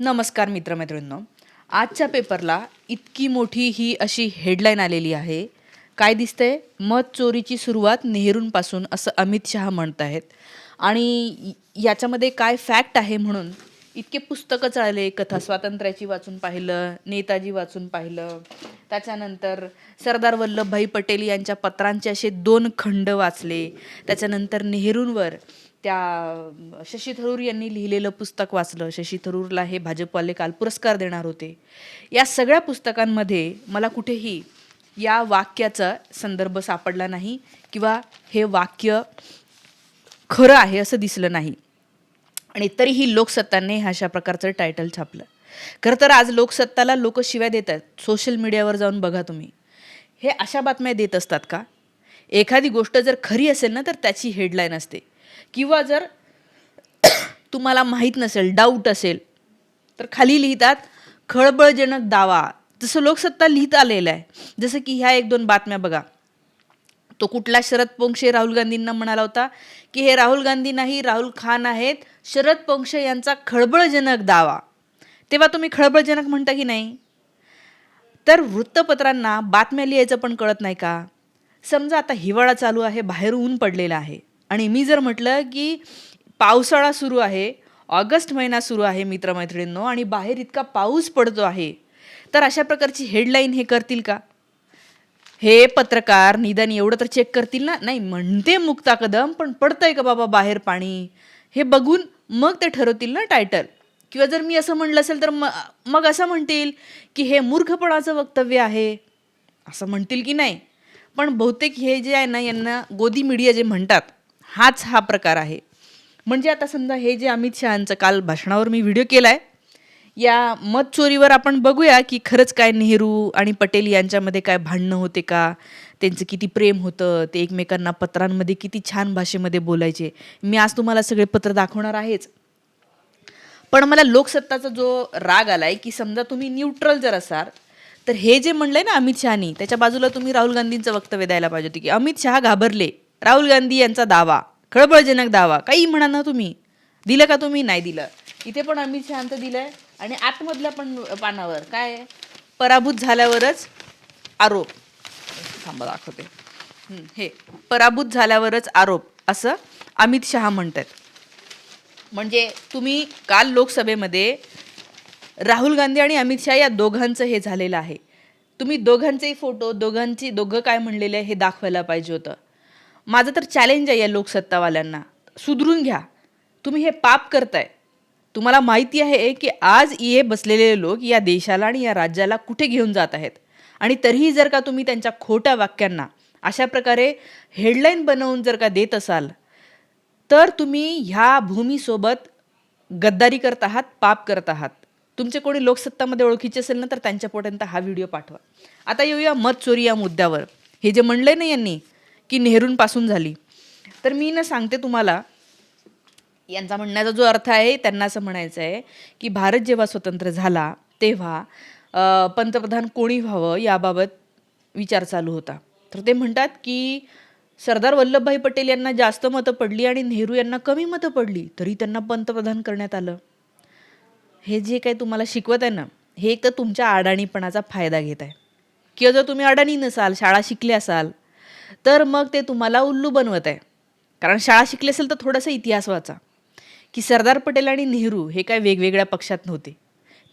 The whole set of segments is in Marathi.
नमस्कार मित्रमैत्रिणींनो. आजच्या पेपरला इतकी मोठी ही अशी हेडलाईन आलेली आहे. काय दिसतंय? मत चोरीची सुरुवात नेहरूंपासून असं अमित शहा म्हणत आहेत. आणि याच्यामध्ये काय फॅक्ट आहे म्हणून इतके पुस्तकं चालले कथा स्वातंत्र्याची वाचून पाहिलं नेताजी वाचून पाहिलं त्याच्यानंतर सरदार वल्लभभाई पटेल यांच्या पत्रांचे असे दोन खंड वाचले त्याच्यानंतर नेहरूंवर त्या शशी थरूर यांनी लिहिलेलं पुस्तक वाचलं. शशी थरूरला हे भाजपवाले काल पुरस्कार देणार होते. या सगळ्या पुस्तकांमध्ये मला कुठेही या वाक्याचा संदर्भ सापडला नाही किंवा हे वाक्य खरं आहे असं दिसलं नाही. आणि तरीही लोकसत्ताने ह्या अशा प्रकारचं टायटल छापलं. खरं तर आज लोकसत्ताला लोक शिव्या देत आहेत. सोशल मीडियावर जाऊन बघा तुम्ही. हे अशा बातम्या देत असतात का? एखादी गोष्ट जर खरी असेल ना तर त्याची हेडलाईन असते. किंवा जर तुम्हाला माहीत नसेल डाऊट असेल तर खाली लिहितात खळबळजनक दावा. जसं लोकसत्ता लिहित आलेलं आहे. जसं की ह्या एक दोन बातम्या बघा. तो कुठला शरद पोंक्षे राहुल गांधींना म्हणाला होता की हे राहुल गांधी नाही राहुल खान आहेत. शरद पोंक्षे यांचा खळबळजनक दावा. तेव्हा तुम्ही खळबळजनक म्हणता की नाही? तर वृत्तपत्रांना बातम्या लिहायचं पण कळत नाही का? समजा आता हिवाळा चालू आहे बाहेर ऊन पडलेलं आहे. आणि मी जर म्हटलं की पावसाळा सुरू आहे ऑगस्ट महिना सुरू आहे मित्रमैत्रिणींनो आणि बाहेर इतका पाऊस पडतो आहे तर अशा प्रकारची हेडलाईन हे करतील का? हे पत्रकार निदान एवढं तर चेक करतील ना? नाही म्हणते मुक्ता कदम पण पडतंय का बाबा बाहेर पाणी? हे बघून मग ते ठरवतील ना टायटल किंवा जर मी असं म्हणलं असेल तर म- मग असं म्हणतील की हे मूर्खपणाचं वक्तव्य आहे. असं म्हणतील की नाही? पण बहुतेक हे जे आहे ना यांना गोदी मीडिया जे म्हणतात हाच हा प्रकार आहे. म्हणजे आता समजा हे जे अमित शहांचं काल भाषणावर मी व्हिडिओ केला आहे या मत चोरीवर आपण बघूया की खरंच काय नेहरू आणि पटेल यांच्यामध्ये काय भांडणं होते का? त्यांचं किती प्रेम होतं? ते एकमेकांना पत्रांमध्ये किती छान भाषेमध्ये बोलायचे? मी आज तुम्हाला सगळे पत्र दाखवणार आहेच. पण मला लोकसत्ताचा जो राग आलाय की समजा तुम्ही न्यूट्रल जर असाल तर हे जे म्हणलंय ना अमित शहानी त्याच्या बाजूला तुम्ही राहुल गांधींचं वक्तव्य द्यायला पाहिजे होते की अमित शहा घाबरले. राहुल गांधी यांचा दावा खळबळजनक दावा काही म्हणा ना तुम्ही? दिलं का तुम्ही? नाही दिलं. इथे पण अमित शहांत दिलंय आणि आतमधल्या पण पानावर. काय? पराभूत झाल्यावरच आरोप. थांबा दाखवते. हे. पराभूत झाल्यावरच आरोप असं अमित शहा म्हणतात. म्हणजे तुम्ही काल लोकसभेमध्ये राहुल गांधी आणि अमित शहा या दोघांचं हे झालेलं आहे. तुम्ही दोघांचेही फोटो दोघांची दोघं काय म्हणलेलं आहे हे दाखवायला पाहिजे होतं. माझं तर चॅलेंज आहे या लोकसत्तावाल्यांना. सुधरून घ्या. तुम्ही हे पाप करताय. तुम्हाला माहिती आहे की आज ये बसलेले लोक या देशाला आणि या राज्याला कुठे घेऊन जात आहेत? आणि तरीही जर का तुम्ही त्यांच्या खोट्या वाक्यांना अशा प्रकारे हेडलाईन बनवून जर का देत असाल तर तुम्ही ह्या भूमीसोबत गद्दारी करत आहात पाप करत आहात. तुमचे कोणी लोकसत्तामध्ये ओळखीचे असेल ना तर त्यांच्यापर्यंत हा व्हिडिओ पाठवा. आता येऊया मत चोरी या मुद्द्यावर. हे जे म्हणलं ना यांनी की नेहरूंपासून झाली. तर मी ना सांगते तुम्हाला यांचा म्हणण्याचा जो अर्थ आहे त्यांना असं म्हणायचं आहे की भारत जेव्हा स्वतंत्र झाला तेव्हा पंतप्रधान कोणी व्हावं याबाबत विचार चालू होता. तर ते म्हणतात की सरदार वल्लभभाई पटेल यांना जास्त मतं पडली आणि नेहरू यांना कमी मतं पडली तरी त्यांना पंतप्रधान करण्यात आलं. हे जे काही तुम्हाला शिकवत आहे ना हे एक तर तुमच्या अडाणीपणाचा फायदा घेत आहे. किंवा जर तुम्ही अडाणी नसाल शाळा शिकले असाल तर मग ते तुम्हाला उल्लू बनवत आहे. कारण शाळा शिकली असेल तर थोडासा इतिहास वाचा. की सरदार पटेल आणि नेहरू हे काय वेगवेगळ्या पक्षात नव्हते.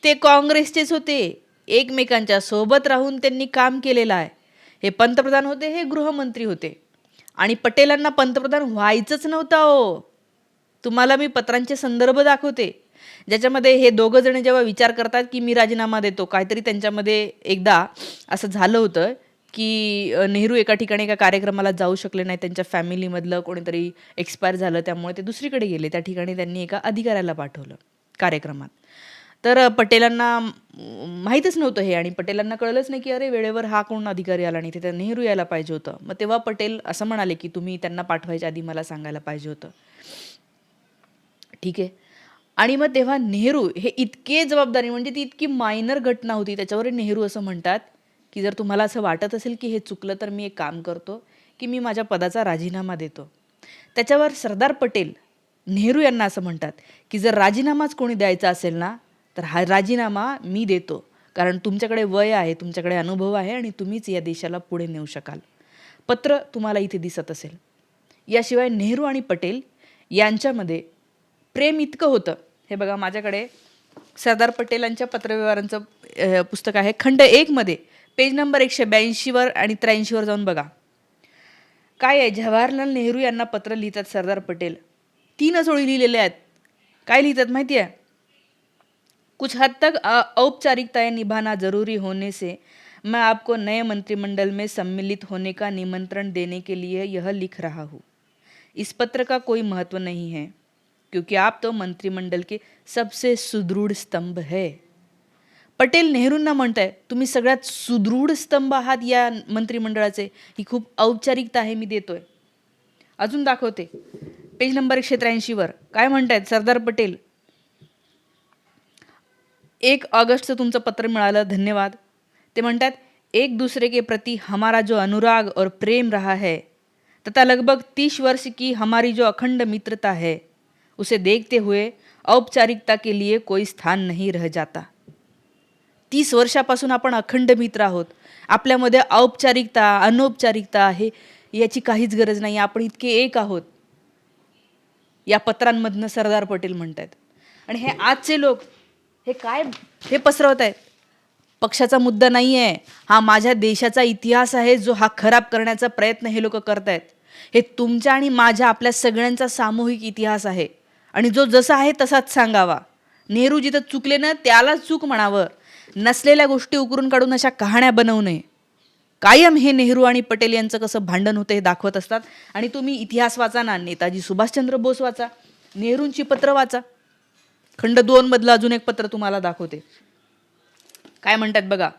ते काँग्रेसचेच होते. एकमेकांच्या सोबत राहून त्यांनी काम केलेलं आहे. हे पंतप्रधान होते हे गृहमंत्री होते. आणि पटेलांना पंतप्रधान व्हायचंच नव्हतं हो तुम्हाला मी पत्रांचे संदर्भ दाखवते. ज्याच्यामध्ये हे दोघं जण जेव्हा विचार करतात की मी राजीनामा देतो काहीतरी त्यांच्यामध्ये एकदा असं झालं होतं. की नेहरू एका ठिकाणी एका कार्यक्रमाला जाऊ शकले नाही त्यांच्या फॅमिलीमधलं कोणीतरी एक्सपायर झालं त्यामुळे ते दुसरीकडे गेले. त्या ठिकाणी त्यांनी एका अधिकाऱ्याला पाठवलं कार्यक्रमात. तर पटेलांना माहीतच नव्हतं हे आणि पटेलांना कळलंच नाही की अरे वेळेवर हा कोण अधिकारी आला आणि तिथे नेहरू यायला पाहिजे होतं. मग तेव्हा पटेल असं म्हणाले की तुम्ही त्यांना पाठवायच्या आधी मला सांगायला पाहिजे होतं. ठीक आहे. आणि मग तेव्हा नेहरू हे इतके जबाबदारी म्हणजे ती इतकी मायनर घटना होती त्याच्यावर नेहरू असं म्हणतात की जर तुम्हाला असं वाटत असेल की हे चुकलं तर मी एक काम करतो की मी माझ्या पदाचा राजीनामा देतो. त्याच्यावर सरदार पटेल नेहरू यांना असं म्हणतात की जर राजीनामाच कोणी द्यायचा असेल ना तर हा राजीनामा मी देतो. कारण तुमच्याकडे वय आहे तुमच्याकडे अनुभव आहे आणि तुम्हीच या देशाला पुढे नेऊ शकाल. पत्र तुम्हाला इथे दिसत असेल. याशिवाय नेहरू आणि पटेल यांच्यामध्ये प्रेम इतकं होतं. हे बघा माझ्याकडे सरदार पटेलांच्या पत्रव्यवहारांचं पुस्तक आहे खंड एकमध्ये पेज नंबर एकशे ब्याऐंशीवर आणि त्र्याऐंशीवर जाऊन बघा. काय आहे? जवाहरलाल नेहरू यांना पत्र लिहितात सरदार पटेल. तीनच ओळी लिहिलेल्या आहेत. काय लिहितात माहिती आहे? कुछ हद तक औपचारिकताएं निभाना जरूरी होने से मैं आपको नए मंत्रिमंडल में सम्मिलित होने का निमंत्रण देने के लिए यह लिख रहा हूँ। इस पत्र का कोई महत्त्व नहीं है क्योंकि आप तो मंत्रिमंडल के सबसे सुदृढ स्तंभ है। पटेल नेहरूंना म्हणताय तुम्ही सगळ्यात सुदृढ स्तंभ आहात या मंत्रिमंडळाचे. ही खूप औपचारिकता आहे मी देतोय. अजून दाखवते. पेज नंबर एकशे त्र्याऐंशीवर काय म्हणतायत? सरदार पटेल एक ऑगस्टचं तुमचं पत्र मिळालं धन्यवाद. ते म्हणतात एक दूसरे के प्रति हमारा जो अनुराग और प्रेम रहा है तथा लगभग तीस वर्ष की हमारी जो अखंड मित्रता है उसे देखते हुए औपचारिकता के लिए कोई स्थान नहीं रह जाता. तीस वर्षापासून आपण अखंड मित्र आहोत. आपल्यामध्ये औपचारिकता अनौपचारिकता आहे याची काहीच गरज नाही. आपण इतके एक आहोत. या पत्रांमधनं सरदार पटेल म्हणत आहेत आणि हे आजचे लोक हे काय हे पसरवत आहेत पक्षाचा मुद्दा नाही आहे हा माझ्या देशाचा इतिहास आहे जो हा खराब करण्याचा प्रयत्न हे लोक करत आहेत हे तुमच्या आणि माझ्या आपल्या सगळ्यांचा सामूहिक इतिहास आहे. आणि जो जसा आहे तसाच सांगावा. नेहरू जिथं चुकले ना त्यालाच चूक म्हणावं. नसलेल्या गोष्टी उकरून काढून अशा कहाण्या बनवू नये. कायम हे नेहरू आणि पटेल यांचं कसं भांडण होतं हे दाखवत असतात. आणि तुम्ही इतिहास वाचा ना नेताजी सुभाषचंद्र बोस वाचा नेहरूंची पत्र वाचा. खंड दोन मधलं अजून एक पत्र तुम्हाला दाखवते. काय म्हणतात बघा?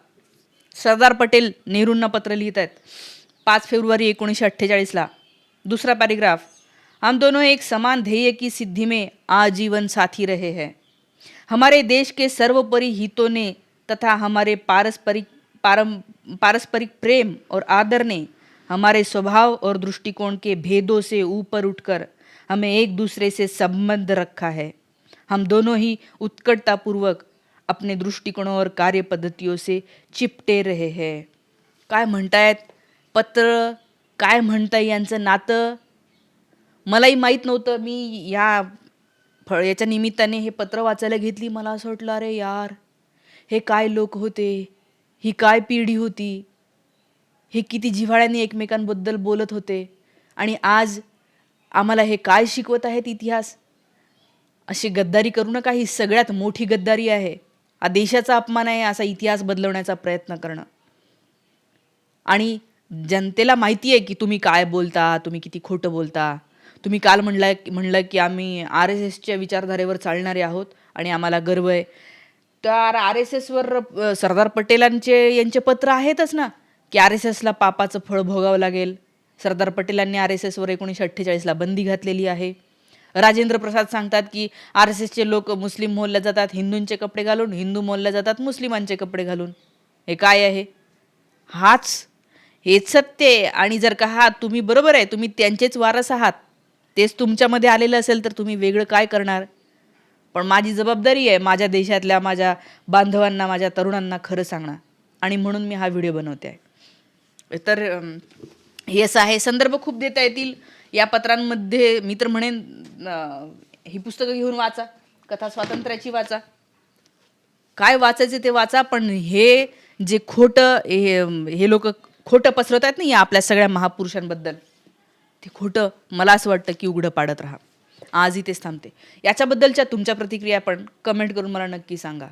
सरदार पटेल नेहरूंना पत्र लिहित आहेत. पाच फेब्रुवारी एकोणीसशे अठ्ठेचाळीसला दुसरा पॅरेग्राफ. हम दोनों एक समान ध्येय की सिद्धि में आजीवन साथी रहे हैं. हमारे देश के सर्वोपरि हितों ने तथा हमारे पारस्परिक पारम पारस्परिक प्रेम और आदर ने हमारे स्वभाव और दृष्टिकोण के भेदों से ऊपर उठकर हमें एक दूसरे से संबंध रखा है। हम दोनों ही उत्कटतापूर्वक अपने दृष्टिकोणों और कार्यपद्धतियों से चिपटे रहे हैं। काय म्हणतायत? पत्र काय म्हणताय यांचं नातं? मलाही माहीत नव्हतं. मी या फळ याच्या निमित्ताने हे पत्र वाचायला घेतली. मला असं वाटलं अरे यार हे काय लोक होते? ही काय पिढी होती? हे किती जिव्हाळ्याने एकमेकांबद्दल बोलत होते? आणि आज आम्हाला हे काय शिकवत आहेत इतिहास? अशी गद्दारी करू नका ही सगळ्यात मोठी गद्दारी आहे. हा देशाचा अपमान आहे असा इतिहास बदलवण्याचा प्रयत्न करणं. आणि जनतेला माहिती आहे की तुम्ही काय बोलता तुम्ही किती खोटं बोलता. तुम्ही काल म्हणला म्हणलं की आम्ही आर एस एसच्या विचारधारेवर चालणारे आहोत आणि आम्हाला गर्व आहे. तर आर एस एसवर सरदार पटेलांचे यांचे पत्र आहेतच ना की आर एस एसला पापाचं फळ भोगावं लागेल. सरदार पटेलांनी आर एस एसवर एकोणीसशे अठ्ठेचाळीसला बंदी घातलेली आहे. राजेंद्र प्रसाद सांगतात की आर एस एसचे लोक मुस्लिम मोलल्या जातात हिंदूंचे कपडे घालून हिंदू मोलल्या जातात मुस्लिमांचे कपडे घालून. हे काय आहे? हाच हेच सत्य आहे. आणि जर का हा तुम्ही बरोबर आहे तुम्ही त्यांचेच वारस आहात तेच तुमच्यामध्ये आलेलं असेल तर तुम्ही वेगळं काय करणार? पण माझी जबाबदारी आहे माझ्या देशातल्या माझ्या बांधवांना माझ्या तरुणांना खरं सांगणं. आणि म्हणून मी हा व्हिडिओ बनवते आहे. तर हे असं आहे. संदर्भ खूप देता येतील. या पत्रांमध्ये मी तर म्हणेन ही पुस्तकं घेऊन वाचा. कथा स्वातंत्र्याची वाचा. काय वाचायचे ते वाचा पण हे जे खोटं हे हे लोक खोटं पसरवत आहेत ना या आपल्या सगळ्या महापुरुषांबद्दल ते खोटं मला असं वाटतं की उघडं पाडत राहा. आज इथेच थांबते. याच्याबद्दलच्या तुमच्या प्रतिक्रिया पण कमेंट करून मला नक्की सांगा.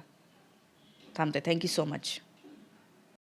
थांबते. Thank you so much